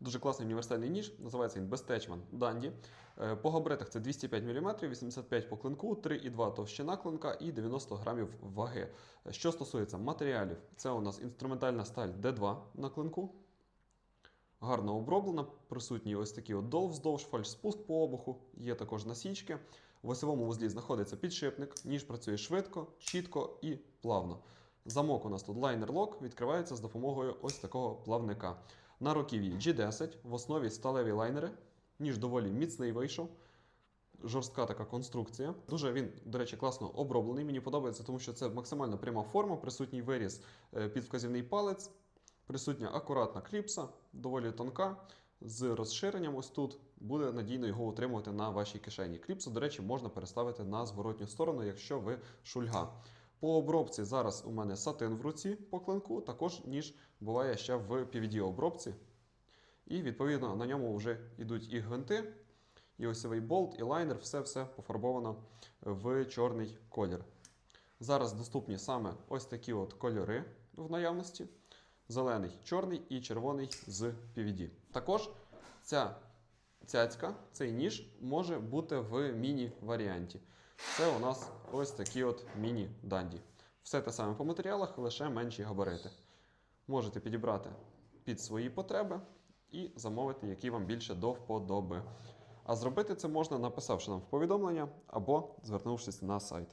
Дуже класний універсальний ніж, називається він Bestechman Dandy. Е, По габаритах це 205 мм, 85 по клинку, 3,2 товщина клинка і 90 грамів ваги. Е, Що стосується матеріалів, це у нас інструментальна сталь D2 на клинку. Гарно оброблена, присутній ось такий от дол вздовж, фальш-спуск по обуху, є також насічки. В осьовому вузлі знаходиться підшипник, ніж працює швидко, чітко і плавно. Замок у нас тут лайнер-лок відкривається з допомогою ось такого плавника. На руків'ї G10, в основі сталеві лайнери. Ніж доволі міцний вийшов. Жорстка така конструкція. Дуже він, до речі, класно оброблений. Мені подобається, тому що це максимально пряма форма, присутній виріз е, під вказівний палець, присутня акуратна кліпса, доволі тонка, з розширенням ось тут. Буде надійно його утримувати на вашій кишені. Кліпсу, до речі, можна переставити на зворотню сторону, якщо ви шульга. По обробці зараз у мене сатин в руці по клинку, також ніж буває ще в PVD-обробці. І відповідно на ньому вже йдуть і гвинти, і осьовий болт, і лайнер, все-все пофарбовано в чорний колір. Зараз доступні саме ось такі от кольори в наявності: зелений, чорний і червоний з PVD. Також ця цяцька, цей ніж може бути в міні-варіанті. Це у нас ось такі от міні-данді. Все те саме по матеріалах, лише менші габарити. Можете підібрати під свої потреби і замовити, які вам більше до вподоби. А зробити це можна, написавши нам в повідомлення або звернувшись на сайт.